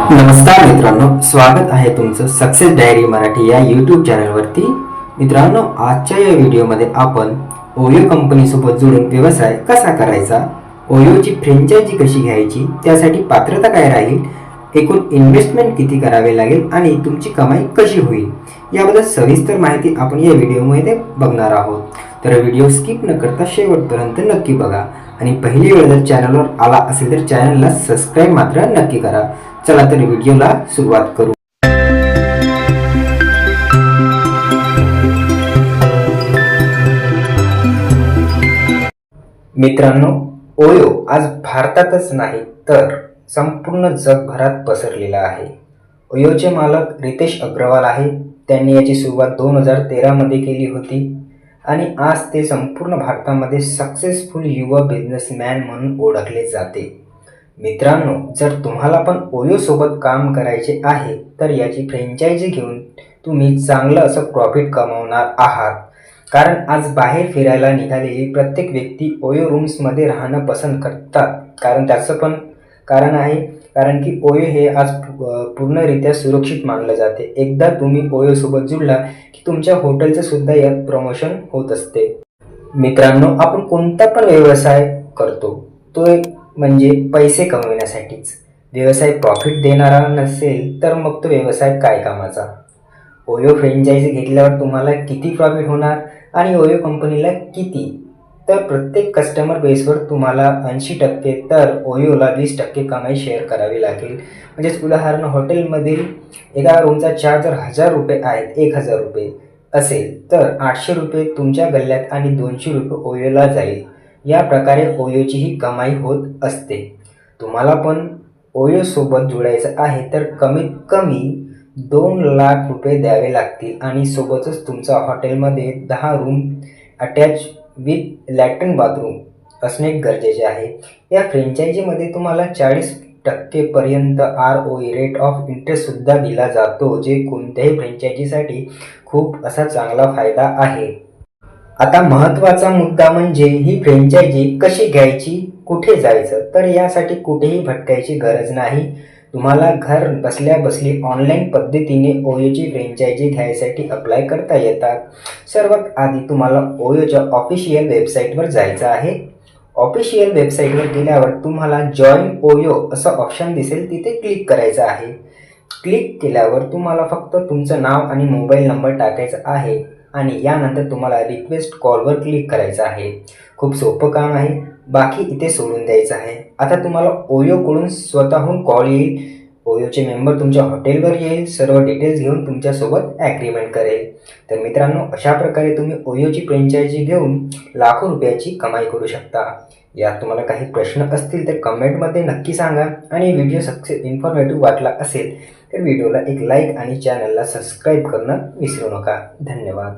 नमस्कार मित्रांनो स्वागत आहे तुमचं सक्सेस डायरी मराठी या यूट्यूब चॅनलवरती मित्रांनो आजच्या या व्हिडिओमध्ये आपण ओयो कंपनीसोबत जोडून व्यवसाय कसा करायचा ओयोची फ्रँचायझी कशी घ्यायची त्यासाठी पात्रता काय राहील एकूण इन्व्हेस्टमेंट किती करावे लागेल आणि तुमची कमाई कशी होईल याबद्दल सविस्तर माहिती आपण या व्हिडिओमध्ये बघणार आहोत. तर व्हिडिओ स्किप न करता शेवटपर्यंत नक्की बघा. आणि पहिली वेळ जर चॅनलवर आला असेल तर चॅनलला सबस्क्राईब मात्र नक्की करा. चला तर व्हिडिओला सुरुवात करू. मित्रांनो ओयो आज भारतातच नाही तर संपूर्ण जगभरात पसरलेला आहे. ओयोचे मालक रितेश अग्रवाल आहे. त्यांनी याची सुरुवात दोन हजार तेरामध्ये केली होती. आणि आज ते संपूर्ण भारतामध्ये सक्सेसफुल युवा बिझनेसमॅन म्हणून ओळखले जाते. मित्रांनो जर तुम्हाला पण ओयोसोबत काम करायचे आहे तर याची फ्रँचायझी घेऊन तुम्ही चांगलं असं प्रॉफिट कमवणार आहात. कारण आज बाहेर फिरायला निघालेली प्रत्येक व्यक्ती ओयो रूम्समध्ये राहणं पसंत करतात. कारण त्याचं पण कारण आहे कारण की ओयो हे आज पूर्णरित्या सुरक्षित मानलं जाते. एकदा तुम्ही ओयोसोबत जुळला की तुमच्या हॉटेलचं सुद्धा यात प्रमोशन होत असते. मित्रांनो आपण कोणता पण व्यवसाय करतो तो एक म्हणजे पैसे कमविण्यासाठीच. व्यवसाय प्रॉफिट देणारा नसेल तर मग तो व्यवसाय काय कामाचा? ओयो फ्रँचायझी घेतल्यावर तुम्हाला किती प्रॉफिट होणार आणि ओयो कंपनीला किती? तर प्रत्येक कस्टमर बेसवर तुम्हाला ऐंशी टक्के तर ओयोला वीस टक्के कमाई शेअर करावी लागेल. म्हणजेच उदाहरण हॉटेलमधील एका रूमचा चार्ज जर हजार रुपये आहेत एक हजार रुपये. असेल तर आठशे रुपये तुमच्या गल्ल्यात आणि दोनशे रुपये ओयोला जाईल. या प्रकारे ओयोचीही कमाई होत असते. तुम्हाला पण ओयोसोबत जोडायचं आहे तर कमीत कमी दोन लाख रुपये द्यावे लागतील आणि सोबतच तुमचा हॉटेलमध्ये दहा room attach with latrine bathroom असणे गरजेचे आहे. या फ्रँचायझीमध्ये तुम्हाला चाळीस टक्केपर्यंत आर ओ रेट ऑफ इंटरेस्टसुद्धा दिला जातो जे कोणत्याही फ्रँचायझीसाठी खूप असा चांगला फायदा आहे. आता महत्त्वाचा मुद्दा म्हणजे ही फ्रँचायझी कशी घ्यायची कुठे जायचं? तर यासाठी कुठेही भटकायची गरज नाही. तुम्हाला घर बसल्या बसली ऑनलाईन पद्धतीने ओयोची फ्रँचायझी घ्यायसाठी अप्लाय करता येतात. सर्वात आधी तुम्हाला ओयोच्या ऑफिशियल वेबसाईटवर जायचं आहे. ऑफिशियल वेबसाईटवर गेल्यावर तुम्हाला जॉईन ओयो असं ऑप्शन दिसेल तिथे क्लिक करायचं आहे. क्लिक केल्यावर तुम्हाला फक्त तुमचं नाव आणि मोबाईल नंबर टाकायचा आहे. आणि यानंतर तुम्हाला रिक्वेस्ट कॉलवर क्लिक करायचं आहे. खूप सोपं काम आहे. बाकी इथे सोडून द्यायचं आहे. आता तुम्हाला ओयोकडून स्वतःहून कॉल येईल. ओयोचे मेंबर तुमच्या हॉटेलवर येईल. सर्व डिटेल्स घेऊन तुमच्यासोबत ॲग्रीमेंट करेल. तर मित्रांनो अशा प्रकारे तुम्ही ओयोची फ्रँचायझी घेऊन लाखो रुपयाची कमाई करू शकता. यात तुम्हाला काही प्रश्न असतील तर कमेंटमध्ये नक्की सांगा. आणि व्हिडिओ सक्सेस इन्फॉर्मेटिव्ह वाटला असेल तर व्हिडिओला एक लाईक आणि चॅनलला सबस्क्राईब करणं विसरू नका. धन्यवाद.